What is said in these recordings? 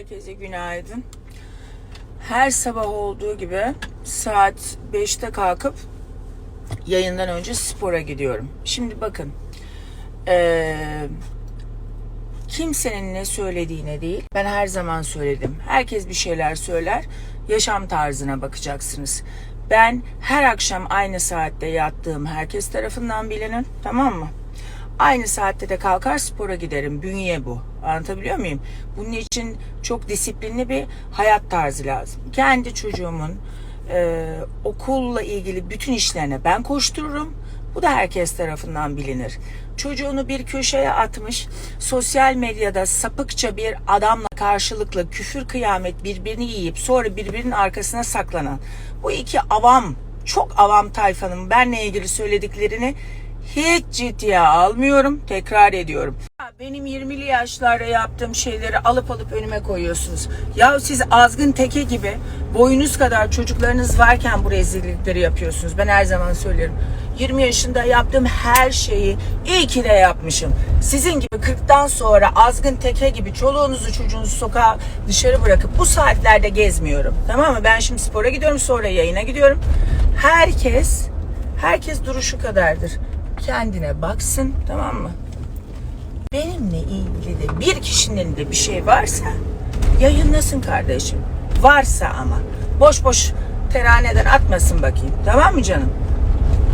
Herkese günaydın. Her sabah olduğu gibi saat 5'te kalkıp yayından önce spora gidiyorum. Şimdi bakın. eee, kimsenin ne söylediğine değil. Ben her zaman söyledim. Herkes bir şeyler söyler. Yaşam tarzına bakacaksınız. Ben her akşam aynı saatte yattığım herkes tarafından bilinir. Tamam mı? Aynı saatte de kalkar spora giderim. Bünye bu. Anlatabiliyor muyum? Bunun için çok disiplinli bir hayat tarzı lazım. Kendi çocuğumun e, okulla ilgili bütün işlerine ben koştururum. Bu da herkes tarafından bilinir. Çocuğunu bir köşeye atmış, sosyal medyada sapıkça bir adamla karşılıklı küfür kıyamet birbirini yiyip sonra birbirinin arkasına saklanan bu iki avam, çok avam tayfanın benle ilgili söylediklerini hiç ciddiye almıyorum. Tekrar ediyorum. Benim 20'li yaşlarda yaptığım şeyleri alıp alıp önüme koyuyorsunuz. Ya siz azgın teke gibi boyunuz kadar çocuklarınız varken bu rezillikleri yapıyorsunuz. Ben her zaman söylerim. 20 yaşında yaptığım her şeyi iyi ki de yapmışım. Sizin gibi 40'tan sonra azgın teke gibi çoluğunuzu çocuğunuzu sokağa dışarı bırakıp bu saatlerde gezmiyorum. Tamam mı? Ben şimdi spora gidiyorum sonra yayına gidiyorum. Herkes herkes duruşu kadardır. Kendine baksın tamam mı? benimle ilgili de bir kişinin de bir şey varsa yayınlasın kardeşim. Varsa ama. Boş boş teraneden atmasın bakayım. Tamam mı canım?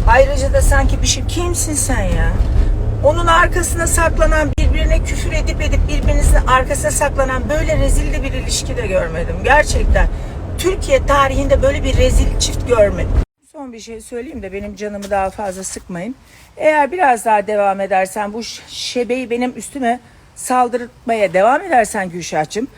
Ayrıca da sanki bir şey kimsin sen ya? Onun arkasına saklanan birbirine küfür edip edip birbirinizin arkasına saklanan böyle rezil bir ilişki de görmedim. Gerçekten. Türkiye tarihinde böyle bir rezil çift görmedim. Son bir şey söyleyeyim de benim canımı daha fazla sıkmayın. Eğer biraz daha devam edersen bu şebeyi benim üstüme saldırmaya devam edersen Gülşah'cığım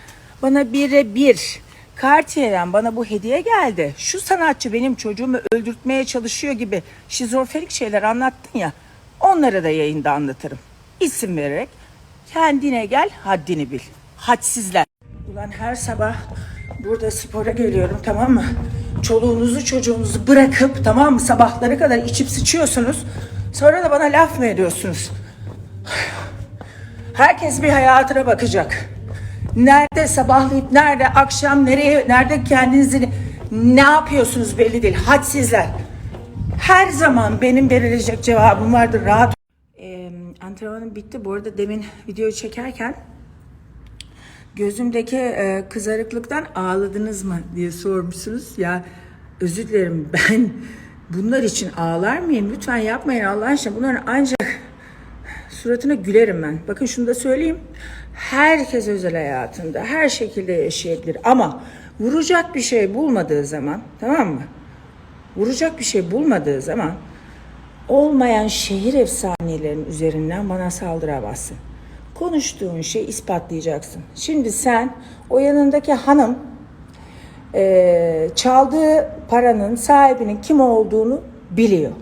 bana bire bir Cartier'den bana bu hediye geldi. Şu sanatçı benim çocuğumu öldürtmeye çalışıyor gibi şizofrenik şeyler anlattın ya onları da yayında anlatırım. İsim vererek kendine gel haddini bil. Hadsizler. Ulan her sabah burada spora geliyorum tamam mı? Çoluğunuzu çocuğunuzu bırakıp tamam mı sabahlara kadar içip sıçıyorsunuz. Sonra da bana laf mı ediyorsunuz? Herkes bir hayatına bakacak. Nerede sabahlayıp nerede akşam nereye nerede kendinizi ne yapıyorsunuz belli değil. Hadsizler. Her zaman benim verilecek cevabım vardır. Rahat. Ee, antrenmanım bitti. Bu arada demin videoyu çekerken gözümdeki e, kızarıklıktan ağladınız mı diye sormuşsunuz. Ya özür dilerim ben bunlar için ağlar mıyım? Lütfen yapmayın Allah aşkına. Bunların ancak suratına gülerim ben. Bakın şunu da söyleyeyim. Herkes özel hayatında her şekilde yaşayabilir ama vuracak bir şey bulmadığı zaman tamam mı? Vuracak bir şey bulmadığı zaman olmayan şehir efsanelerinin üzerinden bana saldıramazsın. Konuştuğun şey ispatlayacaksın. Şimdi sen o yanındaki hanım eee, çaldığı paranın sahibinin kim olduğunu biliyor.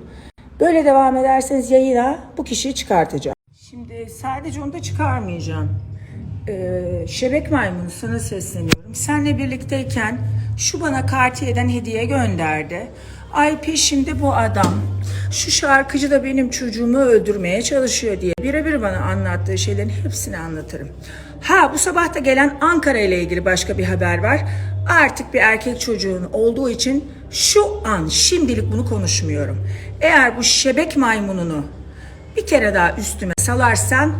Böyle devam ederseniz yayına bu kişiyi çıkartacağım. Şimdi sadece onu da çıkarmayacağım. Ee, Şebek Maymunu sana sesleniyorum. Senle birlikteyken şu bana Cartier'den hediye gönderdi. Ay peşimde bu adam. Şu şarkıcı da benim çocuğumu öldürmeye çalışıyor diye birebir bana anlattığı şeylerin hepsini anlatırım. Ha bu sabah da gelen Ankara ile ilgili başka bir haber var. Artık bir erkek çocuğun olduğu için şu an şimdilik bunu konuşmuyorum. Eğer bu şebek maymununu bir kere daha üstüme salarsan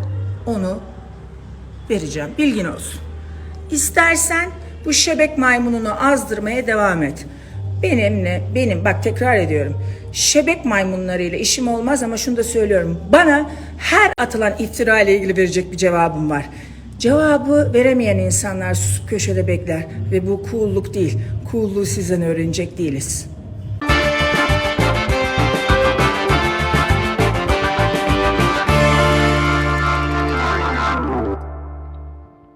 onu vereceğim. Bilgin olsun. İstersen bu şebek maymununu azdırmaya devam et. Benimle, benim bak tekrar ediyorum. Şebek maymunlarıyla işim olmaz ama şunu da söylüyorum. Bana her atılan iftira ile ilgili verecek bir cevabım var. Cevabı veremeyen insanlar susup köşede bekler ve bu cool'luk değil. Cool'luğu sizden öğrenecek değiliz.